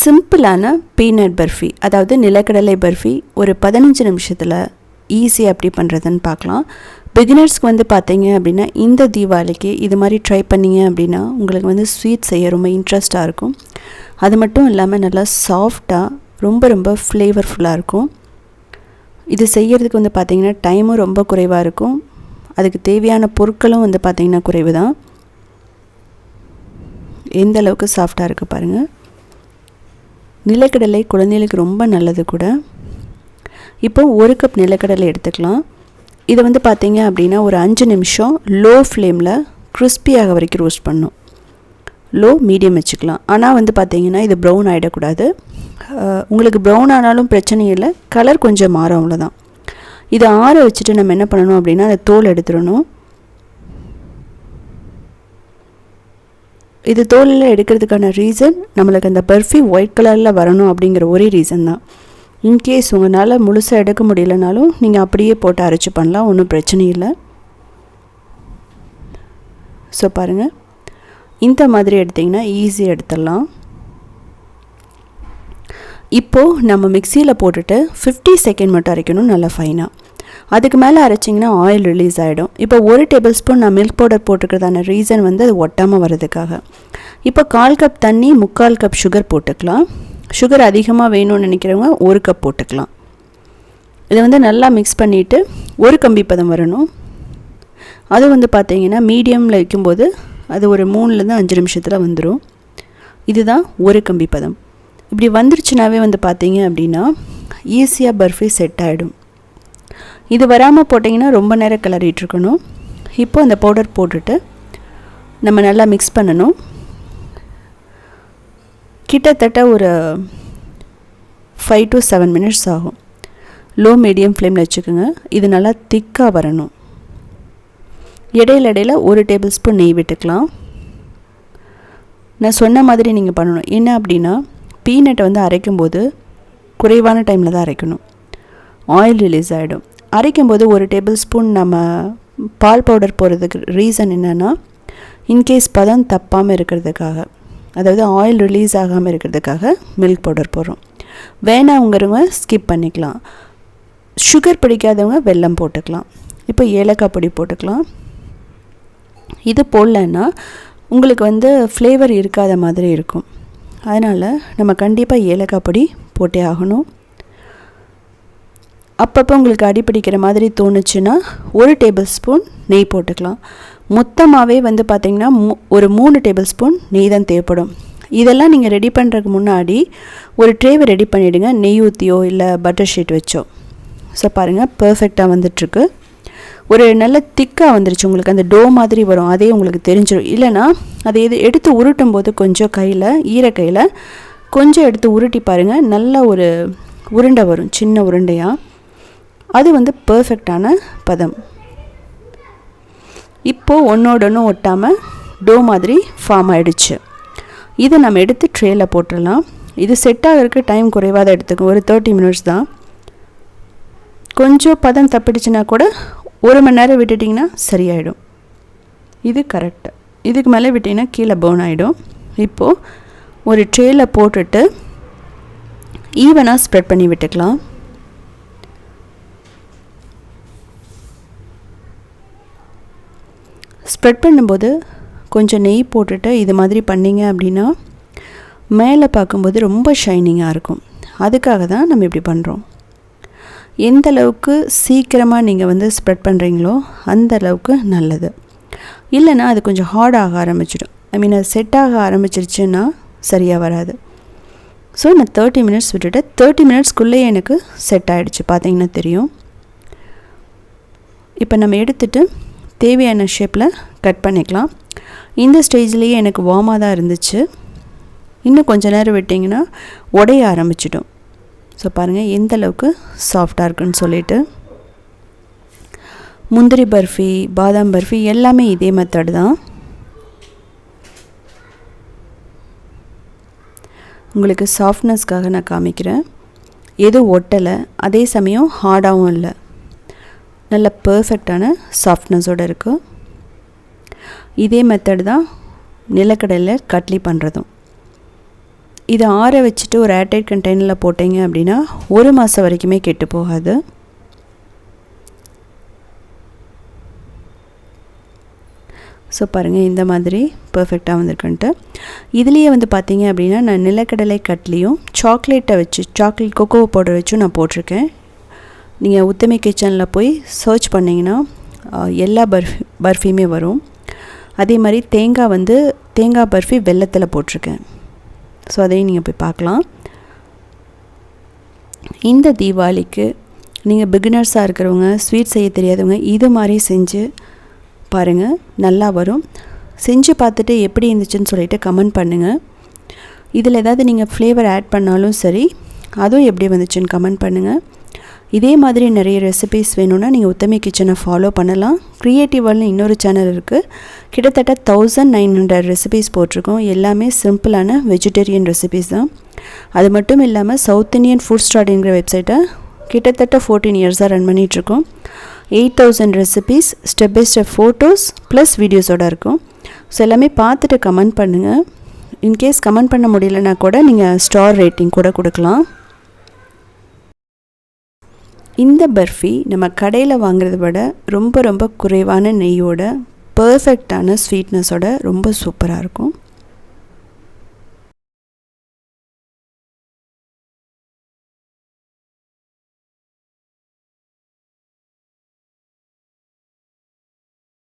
சிம்பிளான பீனட் பர்ஃபி அதாவது நிலக்கடலை பர்ஃபி ஒரு பதினஞ்சு நிமிஷத்தில் ஈஸியாக எப்படி பண்ணுறதுன்னு பார்க்கலாம். பிகினர்ஸ்க்கு வந்து பார்த்தீங்க அப்படின்னா இந்த தீபாவளிக்கு இது மாதிரி ட்ரை பண்ணீங்க அப்படின்னா உங்களுக்கு வந்து ஸ்வீட் செய்ய ரொம்ப இன்ட்ரெஸ்ட்டாக இருக்கும். அது மட்டும் இல்லாமல் நல்லா சாஃப்டாக ரொம்ப ரொம்ப ஃப்ளேவர்ஃபுல்லாக இருக்கும். இது செய்யறதுக்கு வந்து பார்த்திங்கன்னா டைமும் ரொம்ப குறைவாக இருக்கும். அதுக்கு தேவையான பொருட்களும் வந்து பார்த்திங்கன்னா குறைவு தான் எந்த அளவுக்கு சாஃப்டாக இருக்குது பாருங்கள் நிலக்கடலை குழந்தைகளுக்கு ரொம்ப நல்லது கூட. இப்போ ஒரு கப் நிலக்கடலை எடுத்துக்கலாம். இதை வந்து பார்த்தீங்க அப்படின்னா ஒரு அஞ்சு நிமிஷம் லோ ஃப்ளேமில் கிறிஸ்பியாக வரைக்கும் ரோஸ்ட் பண்ணும் லோ மீடியம் வச்சுக்கலாம். ஆனால் வந்து பார்த்தீங்கன்னா இது ப்ரௌன் ஆகிடக்கூடாது உங்களுக்கு ப்ரௌன் ஆனாலும் பிரச்சனை இல்லை. கலர் கொஞ்சம் மாறும் அவ்வளோதான் இதை ஆற வச்சுட்டு நம்ம என்ன பண்ணணும் அப்படின்னா அந்த தோல் எடுத்துடணும். இது தோலில் எடுக்கிறதுக்கான ரீசன் நம்மளுக்கு அந்த பர்ஃப்யூம் ஒயிட் கலரில் வரணும் அப்படிங்கிற ஒரே ரீசன் தான். இன்கேஸ் உங்களால் முழுசாக எடுக்க முடியலனாலும் நீங்கள் அப்படியே போட்டு அரைச்சி பண்ணலாம் ஒன்றும் பிரச்சனை இல்லை. ஸோ பாருங்கள் இந்த மாதிரி எடுத்திங்கன்னா ஈஸியாக எடுத்துடலாம். இப்போது நம்ம மிக்சியில் போட்டுட்டு ஃபிஃப்டி செகண்ட் மட்டும் அரைக்கணும் நல்லா ஃபைனாக அதுக்கு மேலே அரைச்சிங்கன்னா ஆயில் ரிலீஸ் ஆகிடும் இப்போ ஒரு டேபிள் ஸ்பூன் நான் மில்க் பவுடர் போட்டுக்கிறதான ரீசன் வந்து அது ஒட்டாமல் வர்றதுக்காக. இப்போ கால் கப் தண்ணி முக்கால் கப் சுகர் போட்டுக்கலாம். சுகர் அதிகமாக வேணும்னு நினைக்கிறவங்க ஒரு கப் போட்டுக்கலாம். இதை வந்து நல்லா மிக்ஸ் பண்ணிவிட்டு ஒரு கம்பி பதம் வரணும். அது வந்து பார்த்தீங்கன்னா மீடியமில் வைக்கும்போது அது ஒரு மூணுலேருந்து அஞ்சு நிமிஷத்தில் வந்துடும் இதுதான் ஒரு கம்பி பதம். இப்படி வந்துருச்சுனாவே வந்து பார்த்தீங்க அப்படின்னா ஈஸியாக பர்ஃபி செட் ஆகிடும் இது வராமல் போட்டிங்கன்னா ரொம்ப நேரம் கிளறிட்டு இருக்கணும் இப்போ அந்த பவுடர் போட்டுட்டு நம்ம நல்லா மிக்ஸ் பண்ணணும். கிட்டத்தட்ட ஒரு ஃபைவ் டு செவன் மினிட்ஸ் ஆகும். லோ மீடியம் ஃப்ளேமில் வச்சுக்கோங்க. இது நல்லா திக்காக வரணும். இடையில இடையில ஒரு டேபிள் ஸ்பூன் நெய் விட்டுக்கலாம். நான் சொன்ன மாதிரி நீங்கள் பண்ணணும். என்ன அப்படின்னா பீனட்டை வந்து அரைக்கும்போது குறைவான டைமில் தான் அரைக்கணும். ஆயில் ரிலீஸ் ஆகிடும் அரைக்கும்போது ஒரு டேபிள் ஸ்பூன் நம்ம பால் பவுடர் போடுறதுக்கு ரீசன் என்னென்னா இன்கேஸ் பதம் தப்பாமல் இருக்கிறதுக்காக அதாவது ஆயில் ரிலீஸ் ஆகாமல் இருக்கிறதுக்காக மில்க் பவுடர் போடுறோம். வேணாங்கிறவங்க ஸ்கிப் பண்ணிக்கலாம். சுகர் பிடிக்காதவங்க வெல்லம் போட்டுக்கலாம். இப்போ ஏலக்காய் பொடி போட்டுக்கலாம். இது போடலன்னா உங்களுக்கு வந்து ஃப்ளேவர் இருக்காத மாதிரி இருக்கும். அதனால் நம்ம கண்டிப்பாக ஏலக்காய் பொடி போட்டே ஆகணும். அப்பப்போ உங்களுக்கு அடிப்பிடிக்கிற மாதிரி தோணுச்சுன்னா ஒரு டேபிள் ஸ்பூன் நெய் போட்டுக்கலாம். மொத்தமாகவே வந்து பார்த்திங்கன்னா மூ ஒரு மூணு டேபிள் ஸ்பூன் நெய் தான் தேவைப்படும். இதெல்லாம் நீங்கள் ரெடி பண்ணுறதுக்கு முன்னாடி ஒரு ட்ரேவை ரெடி பண்ணிவிடுங்க நெய் ஊற்றியோ இல்லை பட்டர் ஷீட் வச்சோ. ஸோ பாருங்கள் பர்ஃபெக்டாக வந்துட்டுருக்கு. ஒரு நல்ல திக்காக வந்துருச்சு. உங்களுக்கு அந்த டோ மாதிரி வரும். அதே உங்களுக்கு தெரிஞ்சிடும் இல்லைன்னா அதை எது எடுத்து உருட்டும் போது கொஞ்சம் கையில் ஈரக்கையில் கொஞ்சம் எடுத்து உருட்டி பாருங்கள் நல்ல ஒரு உருண்டை வரும். சின்ன உருண்டையாக அது வந்து பர்ஃபெக்டான பதம். இப்போது ஒன்றோட ஒட்டாமல் டோ மாதிரி ஃபார்ம் ஆகிடுச்சு இதை நம்ம எடுத்து ட்ரேயில் போட்டுடலாம். இது செட் ஆகிறதுக்கு டைம் குறைவாக தான் எடுத்துக்கும். ஒரு தேர்ட்டி மினிட்ஸ் தான். கொஞ்சம் பதம் தப்பிடுச்சுன்னா கூட ஒரு மணி நேரம் விட்டுட்டிங்கன்னா சரியாயிடும். இது கரெக்டு இதுக்கு மேலே விட்டிங்கன்னா கீழே பவுன் ஆகிடும் இப்போது ஒரு ட்ரேயில் போட்டுட்டு ஈவனாக ஸ்ப்ரெட் பண்ணி விட்டுக்கலாம். ஸ்ப்ரெட் பண்ணும்போது கொஞ்சம் நெய் போட்டுட்டு இது மாதிரி பண்ணிங்க அப்படின்னா மேலே பார்க்கும்போது ரொம்ப ஷைனிங்காக இருக்கும். அதுக்காக தான் நம்ம இப்படி பண்ணுறோம் எந்த அளவுக்கு சீக்கிரமாக நீங்கள் வந்து ஸ்ப்ரெட் பண்ணுறீங்களோ அந்த அளவுக்கு நல்லது. இல்லைன்னா அது கொஞ்சம் ஹார்ட் ஆக ஆரம்பிச்சிடும். ஐ மீன் அது செட் ஆக ஆரம்பிச்சிருச்சுன்னா சரியாக வராது. ஸோ நான் தேர்ட்டி மினிட்ஸ் விட்டுட்டு தேர்ட்டி மினிட்ஸ்க்குள்ளேயே எனக்கு செட் ஆகிடுச்சு பார்த்தீங்கன்னா தெரியும். இப்போ நம்ம எடுத்துட்டு தேவையான ஷேப்பில் கட் பண்ணிக்கலாம். இந்த ஸ்டேஜ்லேயே எனக்கு வார்மாக தான் இருந்துச்சு. இன்னும் கொஞ்ச நேரம் விட்டிங்கன்னா உடைய ஆரம்பிச்சிடும். ஸோ பாருங்கள் எந்த அளவுக்கு சாஃப்டாக இருக்குன்னு சொல்லிட்டு. முந்திரி பர்ஃபி பாதாம் பர்ஃபி எல்லாமே இதே மெத்தட் தான். உங்களுக்கு சாஃப்ட்னஸ்க்காக நான் காமிக்கிறேன். எதுவும் ஒட்டலை அதே சமயம் ஹார்டாகவும் இல்லை. நல்ல பர்ஃபெக்டான சாஃப்ட்னஸோடு இருக்குது இதே மெத்தட் தான் நிலக்கடலில் கட்லி பண்ணுறதும் இதை ஆற வச்சுட்டு ஒரு ஏர்டைட் கண்டெய்னரில் போட்டிங்க அப்படின்னா ஒரு மாதம் வரைக்குமே கெட்டு போகாது. ஸோ பாருங்கள் இந்த மாதிரி பர்ஃபெக்டாக வந்திருக்குன்ட்டு. இதுலேயே வந்து பார்த்தீங்க அப்படின்னா நான் நிலக்கடலை கட்லியும் சாக்லேட்டை வச்சு சாக்லேட் கொக்கோ பவுடர் வச்சும் நான் போட்டிருக்கேன். நீங்கள் உத்தமி கிச்சனில் போய் சர்ச் பண்ணிங்கன்னா எல்லா பர்ஃபி பர்ஃபியுமே வரும். அதே மாதிரி தேங்காய் வந்து தேங்காய் பர்ஃபி வெள்ளத்தில் போட்டிருக்கேன். ஸோ அதையும் நீங்கள் போய் பார்க்கலாம். இந்த தீபாவளிக்கு நீங்கள் பிகினர்ஸாக இருக்கிறவங்க ஸ்வீட் செய்ய தெரியாதவங்க இது மாதிரி செஞ்சு பாருங்கள் நல்லா வரும். செஞ்சு பார்த்துட்டு எப்படி இருந்துச்சுன்னு சொல்லிவிட்டு கமெண்ட் பண்ணுங்கள் இதில் ஏதாவது நீங்கள் ஃப்ளேவர் ஆட் பண்ணாலும் சரி அதுவும் எப்படி வந்துச்சுன்னு கமெண்ட் பண்ணுங்கள் இதே மாதிரி நிறைய ரெசிபீஸ் வேணும்னா நீங்கள் உத்தமி கிச்சனை ஃபாலோ பண்ணலாம். க்ரியேட்டிவல்னு இன்னொரு சேனல் இருக்குது கிட்டத்தட்ட தௌசண்ட் நைன் ஹண்ட்ரட் ரெசிபீஸ் போட்டிருக்கோம். எல்லாமே சிம்பிளான வெஜிடேரியன் ரெசிபீஸ் தான். அது மட்டும் இல்லாமல் சவுத் இந்தியன் ஃபுட் ஸ்டார்ட்ங்கிற வெப்சைட்டை கிட்டத்தட்ட ஃபோர்டீன் இயர்ஸாக ரன் பண்ணிகிட்ருக்கோம் eight thousand recipes step by step photos plus வீடியோஸோடு இருக்கும். ஸோ எல்லாமே பார்த்துட்டு கமெண்ட் பண்ணுங்கள் இன்கேஸ் கமெண்ட் பண்ண முடியலனா கூட நீங்கள் ஸ்டார் ரேட்டிங் கூட கொடுக்கலாம். இந்த பர்ஃபி நம்ம கடையில் வாங்குறத விட ரொம்ப ரொம்ப குறைவான நெய்யோட பர்ஃபெக்டான ஸ்வீட்னஸோட ரொம்ப சூப்பராக இருக்கும்.